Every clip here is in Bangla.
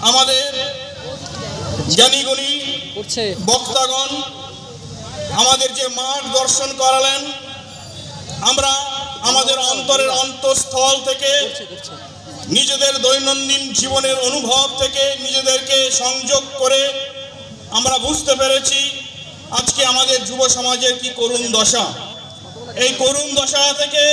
আমাদের জ্ঞানীগুণী বক্তাগণ আমাদের যে মাঠ দর্শন করালেন আমরা আমাদের অন্তরের অন্তঃস্থল থেকে নিজেদের দৈনন্দিন জীবনের অনুভব থেকে নিজেদেরকে সংযোগ করে আমরা বুঝতে পেরেছি আজকে আমাদের যুব সমাজের কি করুণ দশা। এই করুণ দশা থেকে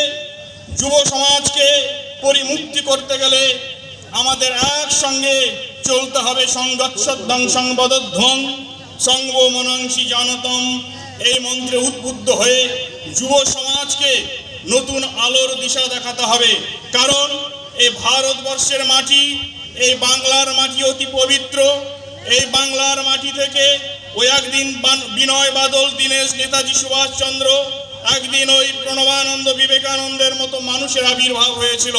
যুব সমাজকে পরিমুক্তি করতে গেলে আমাদের একসঙ্গে চলতে হবে সংগচ্ছদ্দং সংবদধ্বং সঙ্গ মনাংশী জানতম। এই মন্ত্রে উদ্বুদ্ধ হয়ে যুব সমাজকে নতুন আলোর দিশা দেখাতে হবে। কারণ এই ভারতবর্ষের মাটি, এই বাংলার মাটি অতি পবিত্র। এই বাংলার মাটি থেকে ওই একদিন বান- বিনয় বাদল, দীনেশ নেতাজি সুভাষচন্দ্র একদিন ওই প্রণবানন্দ বিবেকানন্দের মতো মানুষের আবির্ভাব হয়েছিল।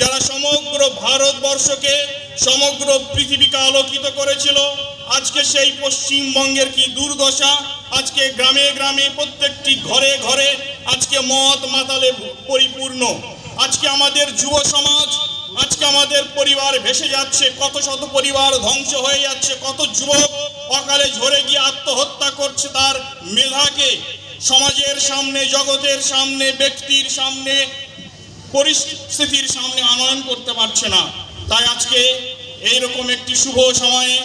যারা সমগ্র ভারতবর্ষকে, সমগ্র পৃথিবীকে আলোকিত করেছিল, আজকে সেই পশ্চিমবঙ্গের কি দুর্দশা? আজকে গ্রামে গ্রামে প্রত্যেকটি ঘরে ঘরে আজকে মদ মাতালে পরিপূর্ণ। আজকে আমাদের যুব সমাজ, আজকে আমাদের পরিবার ভেসে যাচ্ছে, কত শত পরিবার ধ্বংস হয়ে যাচ্ছে, কত যুবক অকালে ঝরে গিয়ে আত্মহত্যা করছে তার মেধাকে। সমাজের সামনে, জগতের সামনে, ব্যক্তির সামনে পরিস্থিতির সামনে আনয়ন করতে পারছে না। তাই আজকে এইরকম একটি শুভ সময়ে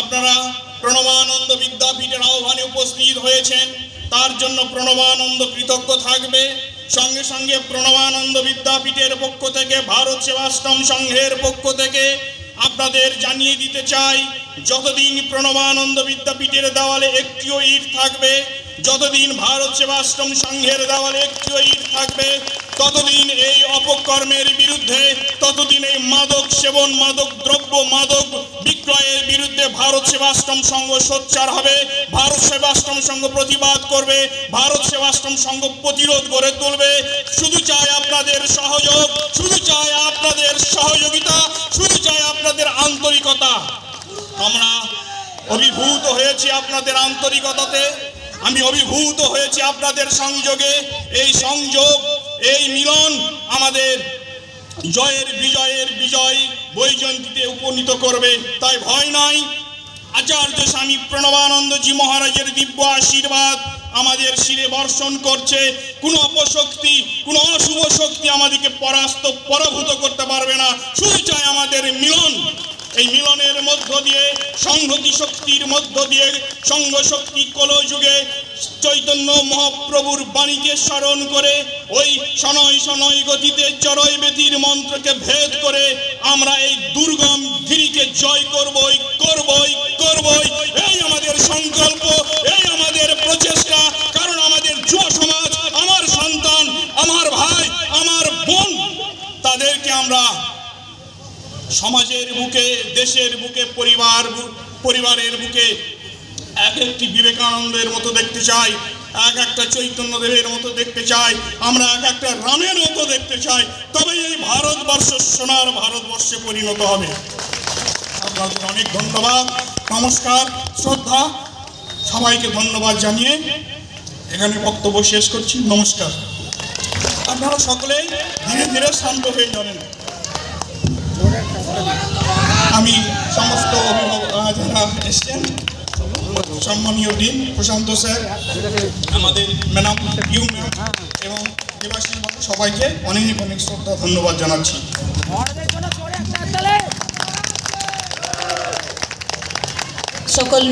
আপনারা প্রণবানন্দ বিদ্যাপীঠের আহ্বানে উপস্থিত হয়েছেন। তার জন্য প্রণবানন্দ কৃতজ্ঞ থাকবে। সঙ্গে সঙ্গে প্রণবানন্দ বিদ্যাপীঠের পক্ষ থেকে, ভারত সেবাশ্রম সংঘের পক্ষ থেকে আপনাদের জানিয়ে দিতে চাই, যতদিন প্রণবানন্দ বিদ্যাপীঠের দেওয়ালে একটিও ইট থাকবে, যতদিন ভারত সেবাশ্রম সংঘের দেওয়ালে একটিও ইট থাকবে, ততদিন এই অপকর্মের বিরুদ্ধে ততদিন এই মাদক সেবন, মাদক দ্রব্য, মাদক বিক্রয়ের বিরুদ্ধে ভারত সেবাশ্রম সংঘ সোচ্চার হবে। ভারত সেবাশ্রম সংঘ প্রতিবাদ করবে। ভারত সেবাশ্রম সংঘ প্রতিরোধ গড়ে তুলবে। শুধু চাই আপনাদের সহযোগ, শুধু চাই আপনাদের সহযোগিতা, শুধু চাই আপনাদের আন্তরিকতা। আমরা অভিভূত হয়েছি আপনাদের আন্তরিকতাতে। আমি অভিভূত হয়েছি আপনাদের সংযোগে। এই সংযোগ আমাদের জয়ের বিজয়ের বিজয় বৈজয়ন্তীতে উপনীত করবে। তাই ভয় নাই। আচার্য স্বামী প্রণবানন্দজি মহারাজের দিব্য আশীর্বাদ আমাদের শিরে বর্ষণ করছে। কোনো অপশক্তি, কোনো অশুভ শক্তি আমাদেরকে পরাস্ত, পরাভূত করতে পারবে না। শুধু চাই আমাদের মিলন। এই মিলনের মধ্য দিয়ে, সংহতি শক্তির মধ্য দিয়ে, সংঘ শক্তি কলযুগে চৈতন্য মহাপ্রভুর বাণীকে স্মরণ করে ওই শনয় শনয় গতিতে চরয় বেতির মন্ত্রকে ভেদ করে আমরা এই দুর্গম গিরিকে জয় করবই করবই করবই। এই আমাদের সংকল্প, এই আমাদের প্রচেষ্টা। কারণ আমাদের যুব সমাজ, আমার সন্তান, আমার ভাই, আমার বোন, তাদেরকে আমরা সমাজের বুকে, দেশের বুকে, পরিবার পরিবারের বুকে এক একটি বিবেকানন্দের মতো দেখতে চাই, এক একটা চৈতন্য দেবের মতো দেখতে চাই, আমরা এক একটা রামের মতো দেখতে চাই তবে এই ভারতবর্ষ সোনার ভারতবর্ষে পরিণত হবে। আপনাদের অনেক ধন্যবাদ, নমস্কার, শ্রদ্ধা, সবাইকে ধন্যবাদ জানিয়ে এখানে বক্তব্য শেষ করছি, নমস্কার। আপনারা সকলেই ধীরে ধীরে শান্ত হয়ে যাবেন। আমি সমস্ত অভিভাবক যারা এসছেন সম্মানীয় দিন প্রশান্ত স্যার, আমাদের ম্যাডাম ইউ ম্যাম এবং দেবাশিস বাবু সবাইকে অনেক অনেক শ্রদ্ধা, ধন্যবাদ জানাচ্ছি। সকল